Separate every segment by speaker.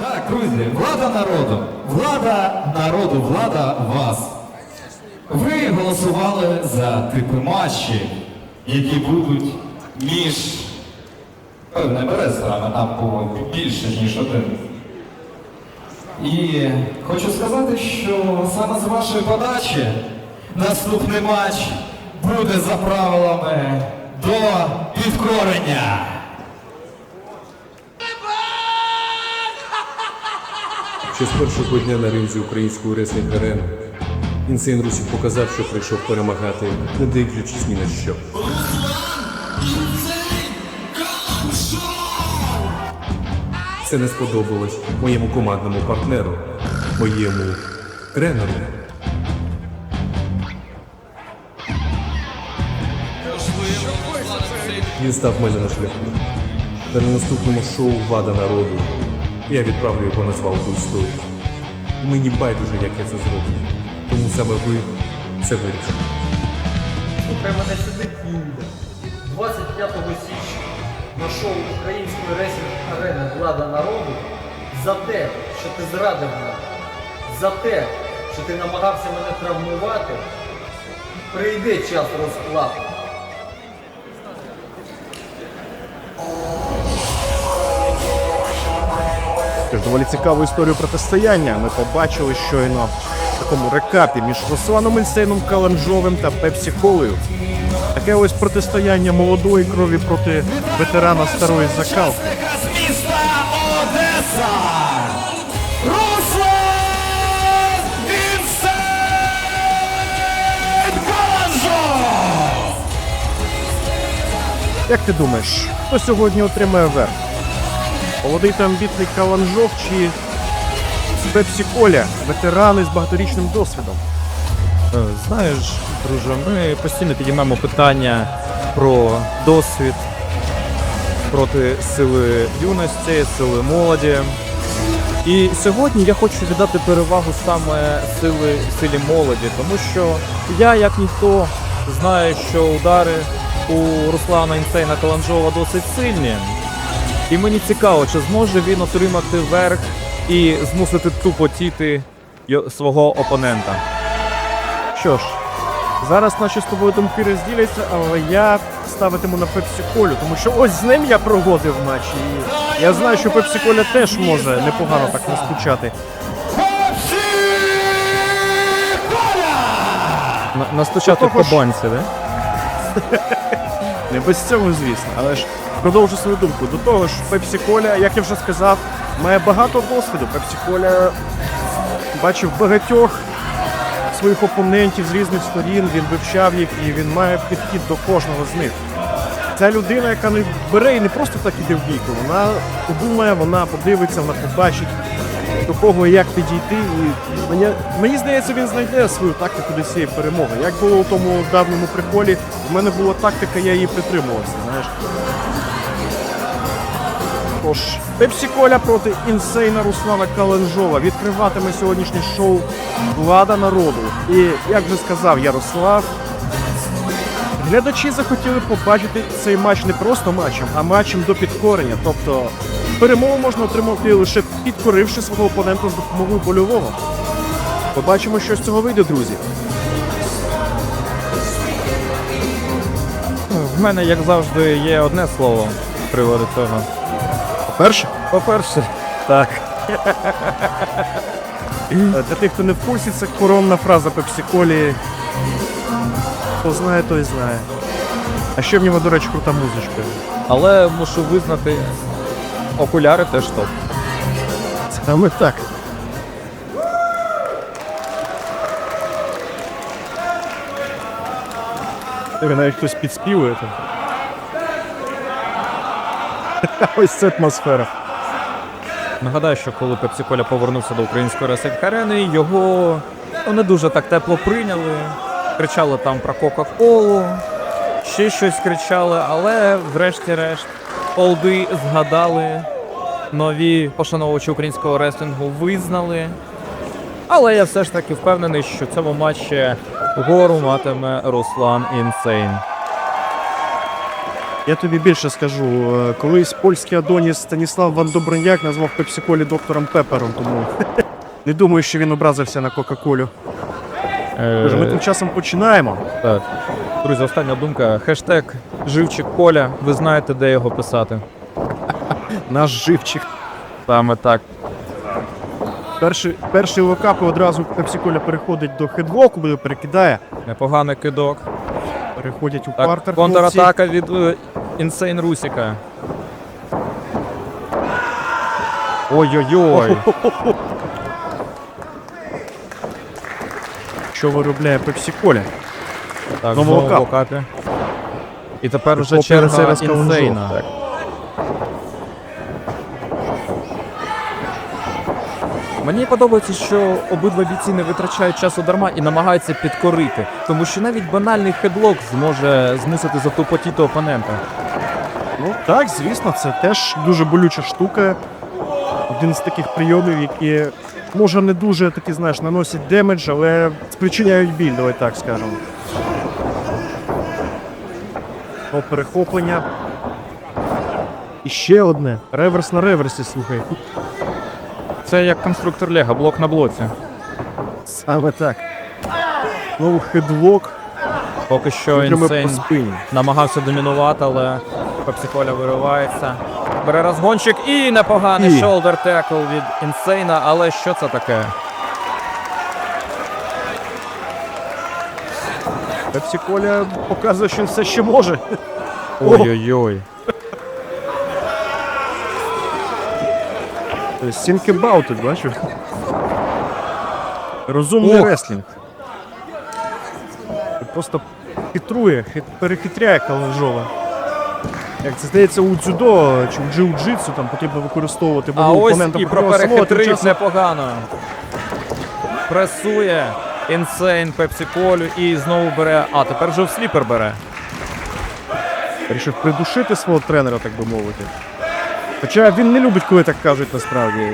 Speaker 1: Так, друзі, влада народу. Влада народу, влада вас. Ви голосували за типи матчі, які будуть між певними ресторами, там було більше, ніж один. І хочу сказати, що саме з вашої подачі наступний матч буде за правилами до підкорення.
Speaker 2: Ще з першого дня на ринзі української реслінг арени Інсейн Русів показав, що прийшов перемагати, не дивлячись ні на що. Це не сподобалось моєму командному партнеру, моєму тренеру. Він став мене на шляху. Та на наступному шоу Вада народу я відправлю його на звалку історії. Мені байдуже, як я це зроблю. Тому саме ви це вирішите.
Speaker 3: Слухай мене сюди Кінда. 25 січня на шоу української ресінг арени Влада народу за те, що ти зрадив мене, за те, що ти намагався мене травмувати, прийде час розплати.
Speaker 4: Тож доволі цікаву історію протистояння ми побачили щойно в такому рекапі між Русланом Ільсейном Каланжовим та Пепсі Колею. Таке ось протистояння молодої крові проти ветерана старої закалки. Як ти думаєш, хто сьогодні отримає верх? Молодий та амбітний Каланжов чи Пепсі Коля, ветерани з багаторічним досвідом?
Speaker 5: Е, Знаєш, друже, ми постійно підіймаємо питання про досвід проти сили юності, сили молоді. І сьогодні я хочу віддати перевагу саме сили, силі молоді, тому що я, як ніхто, знаю, що удари у Руслана Інсейна Каланжова досить сильні. І мені цікаво, чи зможе він отримати верх і змусити тупотіти свого опонента.
Speaker 4: Що ж, зараз наші з тобою думки розділяться, але я ставитиму на Пепсі Колю, тому що ось з ним я проводив матч. І я знаю, що Пепсі Коля теж може непогано так настучати.
Speaker 1: Пепсі
Speaker 5: Настучати по банці, да?
Speaker 4: Не без цього, звісно, але ж продовжу свою думку. До того ж, Пепсі Коля, як я вже сказав, має багато досвіду. Пепсі Коля бачив багатьох своїх опонентів з різних сторін, він вивчав їх і він має підхід до кожного з них. Ця людина, яка не бере і не просто так іде в бійку, вона подумає, вона подивиться, вона побачить до кого і як підійти. І мені, мені здається, він знайде свою тактику до цієї перемоги. Як було у тому давньому приколі, в мене була тактика, я її притримувався. Знаєш. Тож, Пепсі Коля проти інсейна Руслана Каленжова відкриватиме сьогоднішнє шоу Влада народу. І як вже сказав Ярослав, Глядачі захотіли побачити цей матч не просто матчем, а матчем до підкорення. Тобто перемогу можна отримати лише підкоривши свого опонента з допомогою больового. Побачимо, що з цього вийде, друзі.
Speaker 5: В мене, як завжди, є одне слово з приводу цього.
Speaker 4: По-перше,
Speaker 5: По-перше, так.
Speaker 4: е, для тих, хто не в курсі, це коронна фраза Пепсі Колі. Хто знає, той знає. А ще в нього, до речі, крута музичка.
Speaker 5: Але мушу визнати, окуляри теж топ.
Speaker 4: Саме так. Диви, навіть хтось підспівує там. Ось це атмосфера.
Speaker 5: Нагадаю, що коли Пепсі Коля повернувся до української ресинг арени, його ну, не дуже так тепло прийняли. Кричали там про Кока-Колу, ще щось кричали, але врешті-решт олди згадали, нові пошановувачі українського реслінгу визнали. Але я все ж таки впевнений, що в цьому матчі гору матиме Руслан Інсейн.
Speaker 4: Я тобі більше скажу. е, Колись польський Адоніс Станіслав Ван Доброняк назвав Пепсі-Колі доктором Пепером, тому не думаю, що він образився на Кока-Колю. Тож ми тим часом починаємо.
Speaker 5: Так. Друзі, остання думка. Хештег живчик Коля. Ви знаєте, де його писати.
Speaker 4: Наш живчик.
Speaker 5: Саме так.
Speaker 4: Перший, перший локап і одразу Пепсі-Коля переходить до хедвоку, буде перекидає.
Speaker 5: Непоганий кидок.
Speaker 4: Переходять у
Speaker 5: Так,
Speaker 4: партер.
Speaker 5: контратака від Інсейн Русіка. Ой-ой-ой.
Speaker 4: Що виробляє пепсі-колі?
Speaker 5: Так,
Speaker 4: Знову
Speaker 5: локапі. І тепер вже черга. Інсейна. Мені подобається, що обидва бійці не витрачають часу дарма і намагаються підкорити, тому що навіть банальний хедлок зможе змусити затупотіти опонента.
Speaker 4: Ну так, звісно, це теж дуже болюча штука. Один з таких прийомів, які може не дуже таки, знаєш, наносять демедж, але спричиняють біль, давай так скажемо. О, перехоплення. І ще одне. Реверс на реверсі, слухай.
Speaker 5: Це як конструктор Лего, блок на блоці.
Speaker 4: Саме так. Знову хедлок.
Speaker 5: Поки що інсейн намагався домінувати, але Пепсиколя виривається. Бере розгончик і непоганий
Speaker 4: І.
Speaker 5: шолдер текл від інсейна, але що це таке?
Speaker 4: Пепсі Коля показує, що він все ще може.
Speaker 5: Ой-ой-ой.
Speaker 4: Think about it, бачу. Розумний
Speaker 5: Ох.
Speaker 4: реслінг. Просто хитрує, хит, перехитряє Каланжова. Як це здається у дзюдо чи в джиу-джитсу там потрібно використовувати
Speaker 5: А
Speaker 4: вагу
Speaker 5: ось
Speaker 4: опонента
Speaker 5: і про перехитрив непогано. Пресує інсейн Пепсиколю і знову бере. А, тепер вже в сліпер бере.
Speaker 4: Вирішив придушити свого тренера, так би мовити. Хоча він не любить, коли так кажуть насправді.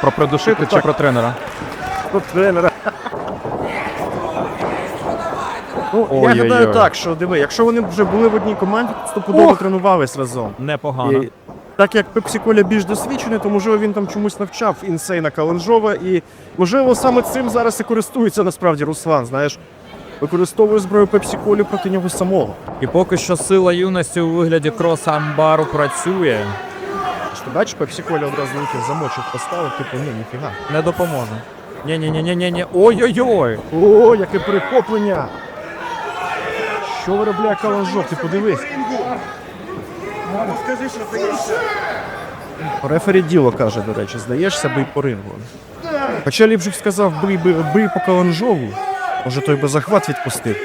Speaker 5: Про придушити чи про тренера?
Speaker 4: Про тренера. Ну, я
Speaker 5: Ой-ой-ой.
Speaker 4: гадаю так, що диви, якщо вони вже були в одній команді, то стопудово
Speaker 5: Ох.
Speaker 4: тренувались разом.
Speaker 5: Непогано.
Speaker 4: І так як Пепсі Коля більш досвідчений, то можливо він там чомусь навчав інсейна Каланжова, і можливо саме цим зараз і користується насправді Руслан. Знаєш, використовує зброю Пепсі Колі проти нього самого.
Speaker 5: І поки що сила юності у вигляді крос амбару працює.
Speaker 4: Бачиш, Пепсі Коля одразу летів замочок поставив, типу, ні, ніфіга.
Speaker 5: Не допоможе. Ні-ні-ні-ні-ні. Ой-ой-ой.
Speaker 4: О, яке перехоплення! Що виробляє Каланжов, ти подивись. Скажи, що здаєшся. Рефері діло каже, до речі, здаєшся, бий по рингу. Хоча ліпше сказав, бий, бий, бий по Каланжову. Може той би захват відпустив.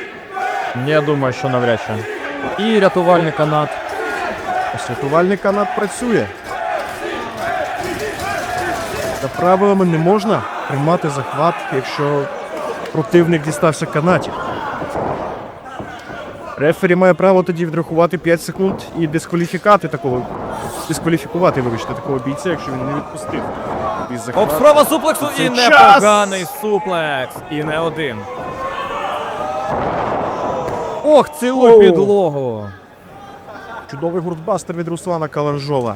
Speaker 5: Я думаю, що навряд чи. І рятувальний канат.
Speaker 4: Ось рятувальний канат працює. За правилами не можна тримати захват, якщо противник дістався канатів. Рефері має право тоді відрахувати 5 секунд і дискваліфікати такого. Дискваліфікувати, вибачте, такого бійця, якщо він не відпустив.
Speaker 5: Обспроба суплексу і непоганий суплекс. І не один. Ох, цілуй
Speaker 4: Оу.
Speaker 5: підлогу.
Speaker 4: Чудовий гуртбастер від Руслана Каланжова.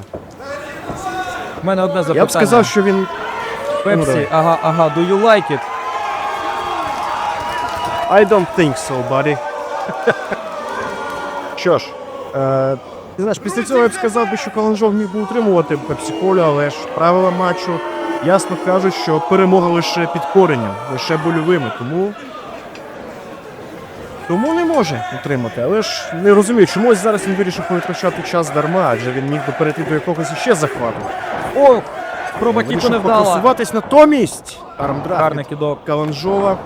Speaker 5: Мене одне запитання.
Speaker 4: Я б сказав, що він. Ну,
Speaker 5: Пепсі,
Speaker 4: давай.
Speaker 5: ага, ага, do you like it?
Speaker 4: I don't think so, buddy. Що ж, е, ти знаєш, після цього я б сказав би, що Каланжов міг би утримувати Пепсі-Колю, але ж правила матчу ясно кажуть, що перемога лише підкоренням, лише больовими, тому. Тому не може утримати, але ж не розумію, чомусь зараз він вирішив витрачати час дарма, адже він міг би перейти до якогось іще захвату.
Speaker 5: Ох, кіту
Speaker 4: Вирішив
Speaker 5: не вдала.
Speaker 4: покрасуватись натомість. Армдраг
Speaker 5: Гарний
Speaker 4: від
Speaker 5: кідок.
Speaker 4: Каланжова.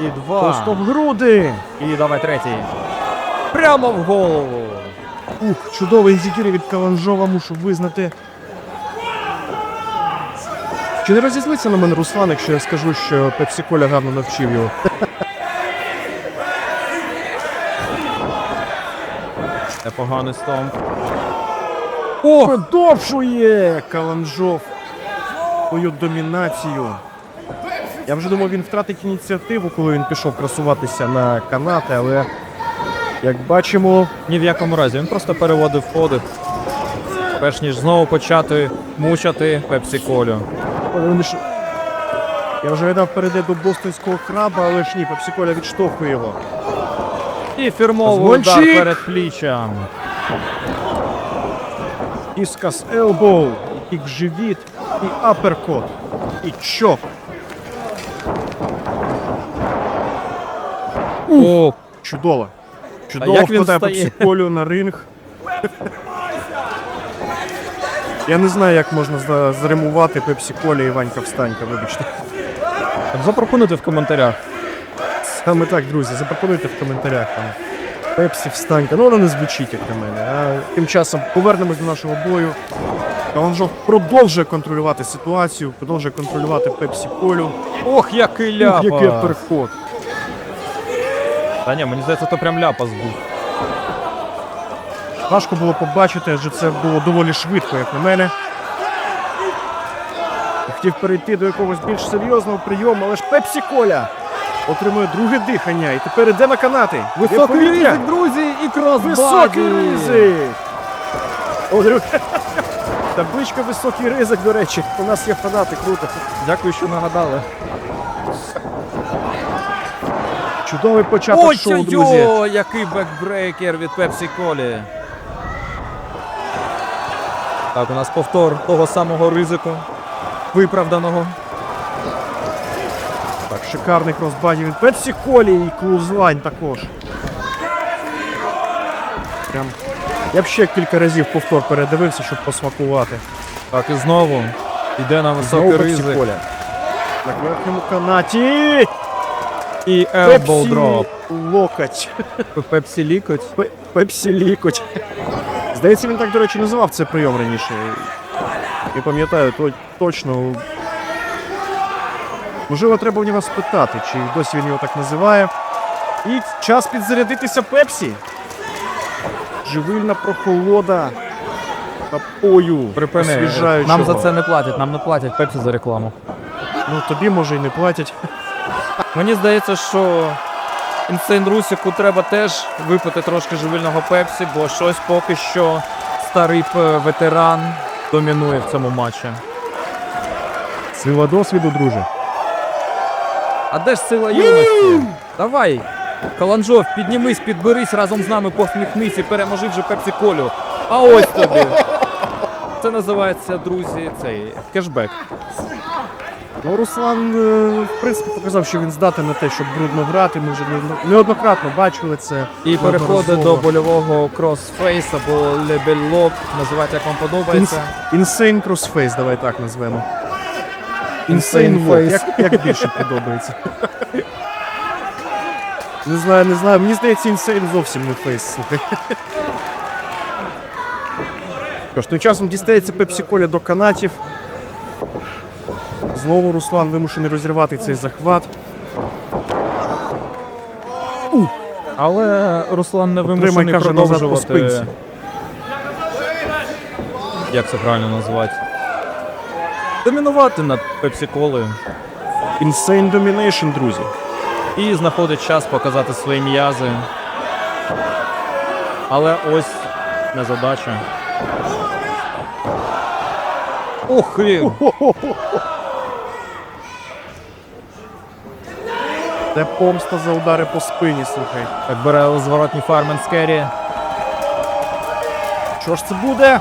Speaker 5: І два.
Speaker 4: Просто в груди.
Speaker 5: І давай третій. Прямо в голову.
Speaker 4: Ух, чудовий зікір від Каланжова, мушу визнати. Чи не розізлиться на мене Руслан, якщо я скажу, що Пепсі Коля гарно навчив його?
Speaker 5: Непоганий стомп. Ох!
Speaker 4: Продовжує Каланжов свою домінацію. Я вже думав, він втратить ініціативу, коли він пішов красуватися на канати, але як бачимо,
Speaker 5: Ні в якому разі, він просто переводив подих. Перш ніж знову почати мучати Пепсі Колю.
Speaker 4: Я вже гадав перейде до бостонського краба, але ж ні, Пепсіколя відштовхує його.
Speaker 5: І фірмовий удар перед пліччям.
Speaker 4: Іскас елбоу, і в живіт, і аперкот, і чоп.
Speaker 5: О,
Speaker 4: Чудово. Чудово
Speaker 5: як він
Speaker 4: вкладає
Speaker 5: встає?
Speaker 4: Пепсіколю на ринг. Я не знаю, як можна за- заримувати Пепсі-Колі і Ванька встанька, вибачте.
Speaker 5: запропонуйте в коментарях.
Speaker 4: Саме так, друзі, запропонуйте в коментарях там. Пепсі встанька. Ну, воно не звучить, як на мене. А тим часом повернемось до нашого бою. Каланжов продовжує контролювати ситуацію, продовжує контролювати Пепсі Колю.
Speaker 5: Ох, який ляпас.
Speaker 4: який переход.
Speaker 5: Та ні, мені здається, то прям ляпас був.
Speaker 4: Важко було побачити, адже це було доволі швидко, як на мене. Хотів перейти до якогось більш серйозного прийому, але ж Пепсі Коля отримує друге дихання і тепер іде на канати. Є повітря.
Speaker 5: друзі, і кросбаді.
Speaker 4: Високий ризик! О, Табличка високий ризик, до речі. У нас є фанати, круто.
Speaker 5: Дякую, що нагадали.
Speaker 4: Чудовий початок шоу, друзі.
Speaker 5: Ой-ой-ой, який бекбрейкер від Пепсі Колі. Так, у нас повтор того самого ризику. Виправданого.
Speaker 4: Шикарний кросбаді від Пепсі Колі і клузлайн також. Прям. Я б ще кілька разів повтор передивився, щоб посмакувати.
Speaker 5: Так, і знову йде на високий ризик.
Speaker 4: Коля. На верхньому канаті.
Speaker 5: І елбоу дроп.
Speaker 4: локоть.
Speaker 5: Пепсі лікоть.
Speaker 4: Пепсі лікоть. Здається, він так, до речі, називав цей прийом раніше. Я пам'ятаю то, точно. Можливо, треба у нього спитати, чи досі він його так називає. І час підзарядитися Пепсі. Живильна прохолода. Напою.
Speaker 5: Припини. Нам за це не платять, нам не платять Пепсі за рекламу.
Speaker 4: Ну тобі може і не платять.
Speaker 5: Мені здається, що інсейн Русіку треба теж випити трошки живильного пепсі, бо щось поки що старий ветеран домінує в цьому матчі.
Speaker 4: Сила досвіду, друже.
Speaker 5: А де ж сила юності? Давай, Каланжов, піднімись, підберись разом з нами, посміхнись і переможи вже пепсі колю. А ось тобі. Це називається, друзі, цей кешбек.
Speaker 4: Ну, Руслан, е, в принципі, показав, що він здатен на те, щоб брудно грати. Ми вже неодно- неоднократно бачили це.
Speaker 5: І переходить до
Speaker 4: неодноразово.
Speaker 5: больового кросфейс або лебелок, називайте як вам подобається.
Speaker 4: Insane Crossface, давай так назвемо.
Speaker 5: Insane Face.
Speaker 4: як, як більше подобається. Не знаю, не знаю. Мені здається, Insane зовсім не фейс, слухай. Тож, тим часом дістається Пепсі Коля до канатів. Знову Руслан вимушений розірвати цей захват.
Speaker 5: Але Руслан не
Speaker 4: Отримай,
Speaker 5: вимушений
Speaker 4: каже, назад по
Speaker 5: продовжувати.
Speaker 4: спинці.
Speaker 5: Як це правильно назвати? Домінувати над Пепсі Колою.
Speaker 4: Insane Domination, друзі.
Speaker 5: І знаходить час показати свої м'язи. Але ось незадача. Ух, і...
Speaker 4: Це помста за удари по спині, слухай.
Speaker 5: Так бере зворотній фармен Скері.
Speaker 4: Що ж це буде?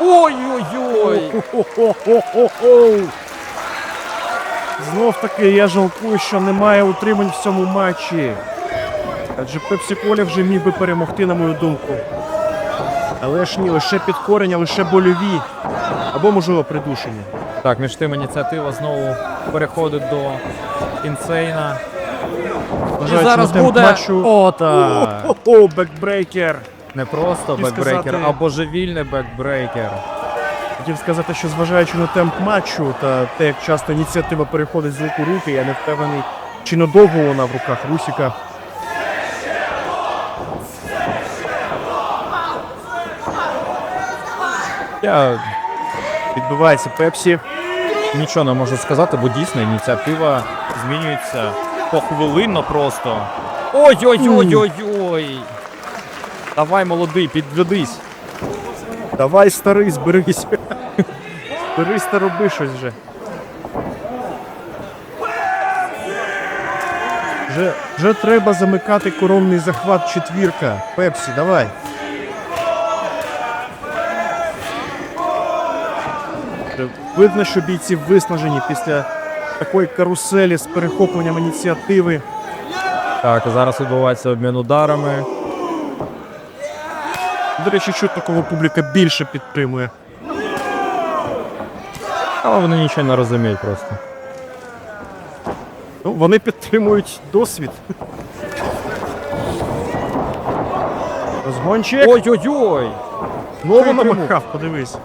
Speaker 5: Ой-ой-ой!
Speaker 4: Знов таки я жалкую, що немає утримань в цьому матчі. Адже Пепсі Коля вже міг би перемогти, на мою думку. Але ж ні, лише підкорення, лише больові. Або, можливо, придушення.
Speaker 5: Так, між тим ініціатива знову переходить до інсейна.
Speaker 4: Вважаючи
Speaker 5: зараз буде-
Speaker 4: матчу.
Speaker 5: О, так.
Speaker 4: О, бекбрейкер!
Speaker 5: Не просто
Speaker 4: Хотів
Speaker 5: бекбрейкер,
Speaker 4: сказати-
Speaker 5: а божевільний бекбрейкер.
Speaker 4: Хотів сказати, що зважаючи на темп матчу та те, як часто ініціатива переходить з рук у руки, я не впевнений, чи надовго вона в руках Русіка.
Speaker 5: Я
Speaker 4: Відбувається Пепсі.
Speaker 5: нічого не можу сказати, бо дійсно ініціатива змінюється похвилинно просто. Ой-ой-ой-ой-ой! Давай, молодий, підведись.
Speaker 4: Давай, старий, зберись. Зберись та роби щось вже. Вже, вже треба замикати коронний захват четвірка. Пепсі, давай. Видно, що бійці виснажені після такої каруселі з перехопленням ініціативи.
Speaker 5: Так, зараз відбувається обмін ударами.
Speaker 4: До речі, чутно, кого публіка більше підтримує.
Speaker 5: Але вони нічого не розуміють просто.
Speaker 4: Ну, вони підтримують досвід. Розгончик.
Speaker 5: Ой-ой-ой!
Speaker 4: Знову намахав, подивись.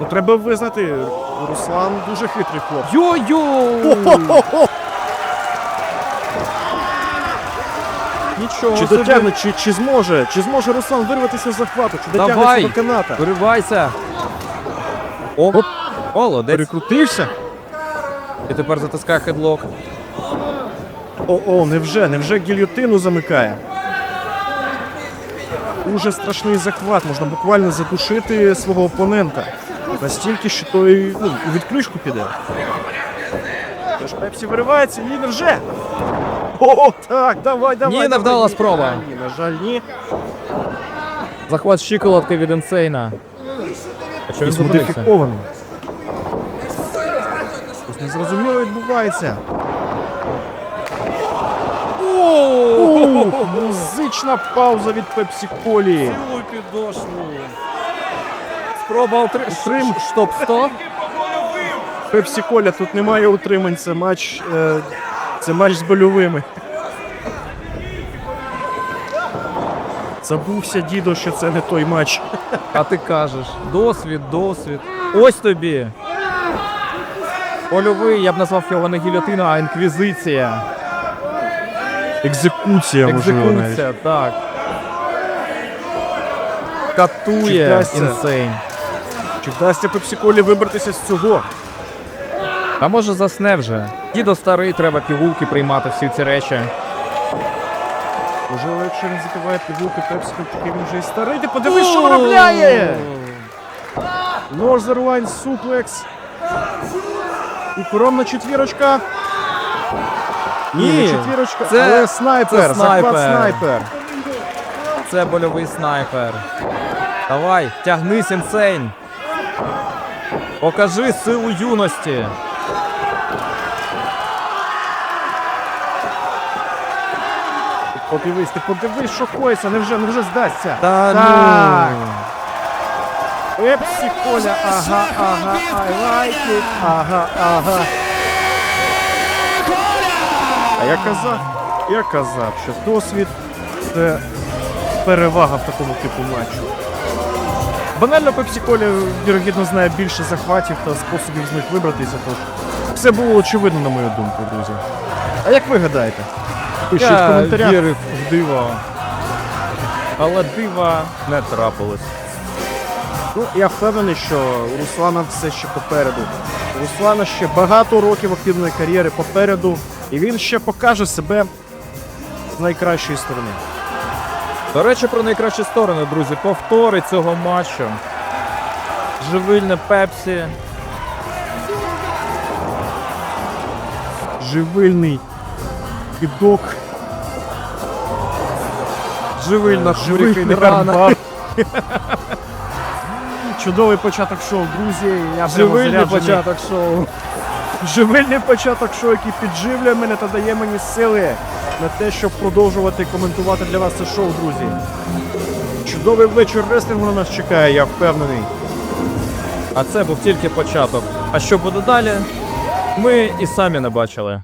Speaker 4: Ну, треба визнати, Руслан дуже хитрий хлопець.
Speaker 5: Йо-йо! Нічого
Speaker 4: Чи
Speaker 5: собі.
Speaker 4: дотягне, чи, чи зможе, чи зможе Руслан вирватися з захвату, чи дотягнеться
Speaker 5: Давай.
Speaker 4: до каната?
Speaker 5: Виривайся! Оп! Молодець!
Speaker 4: Перекрутився?
Speaker 5: І тепер затискає хедлок.
Speaker 4: О, о, невже, невже гільйотину замикає. Дуже страшний захват, можна буквально задушити свого опонента. Настільки, що той ну, у відключку піде. Тож Пепсі виривається, ні, невже. О, так, давай, давай.
Speaker 5: Ні,
Speaker 4: давай,
Speaker 5: невдала
Speaker 4: ні.
Speaker 5: спроба.
Speaker 4: Ні, на жаль, ні.
Speaker 5: Захват щиколотки від інсейна. А що він
Speaker 4: Якийсь
Speaker 5: зупинився?
Speaker 4: модифікований. Щось незрозуміло відбувається. Ух, музична пауза від Пепсі Колі.
Speaker 5: Цілу підошву. Спроба утри...
Speaker 4: Трим.
Speaker 5: Штоп 100.
Speaker 4: Пепсі Коля, тут немає утримань, це матч. Е, це матч з больовими. Забувся, дідо, що це не той матч.
Speaker 5: А ти кажеш, досвід, досвід. Ось тобі. Польовий, я б назвав його не гільотина, а інквізиція.
Speaker 4: Екзекуція, можливо, навіть.
Speaker 5: Екзекуція, так. Катує
Speaker 4: вдасться?
Speaker 5: інсейн.
Speaker 4: Чи вдасться Пепсі Колі вибратися з цього?
Speaker 5: А може засне вже. Дідо старий, треба пігулки приймати всі ці речі.
Speaker 4: Можливо, якщо він запиває пігулки Пепсі, то такий він вже і старий. Ти подивись, що виробляє! Норзервайн суплекс. І коронна четвірочка. Ні, не четвірочка,
Speaker 5: це-
Speaker 4: але снайпер,
Speaker 5: це
Speaker 4: захват
Speaker 5: снайпер.
Speaker 4: снайпер.
Speaker 5: Це больовий снайпер. Давай, тягнись, інсейн. Покажи силу юності.
Speaker 4: Подивись, ти подивись, що коїться, невже, невже здасться.
Speaker 5: Та
Speaker 4: Так.
Speaker 5: ну.
Speaker 4: Пепсі Коля, ага, ага, I like it, ага, ага. А я казав, я казав, що досвід це перевага в такому типу матчу. Банально Пепсі Коля, вірогідно, знає більше захватів та способів з них вибратися, тож все було очевидно, на мою думку, друзі. А як ви гадаєте? Пишіть в
Speaker 5: Я
Speaker 4: коментарях.
Speaker 5: вірив в диво. Але дива не трапилось.
Speaker 4: Ну, я впевнений, що у Руслана все ще попереду. У Руслана ще багато років активної кар'єри попереду, і він ще покаже себе з найкращої сторони.
Speaker 5: До речі, про найкращі сторони, друзі. Повтори цього матчу. Живильне Пепсі.
Speaker 4: Живильний кидок,
Speaker 5: Живильна
Speaker 4: живильний
Speaker 5: Хурікейн
Speaker 4: гарбар. Чудовий початок шоу, друзі. Я
Speaker 5: Живильний початок шоу.
Speaker 4: Живильний початок шоу, який підживлює мене та дає мені сили на те, щоб продовжувати коментувати для вас це шоу, друзі. Чудовий вечір реслінгу на нас чекає, я впевнений.
Speaker 5: А це був тільки початок. А що буде далі? Ми і самі не бачили.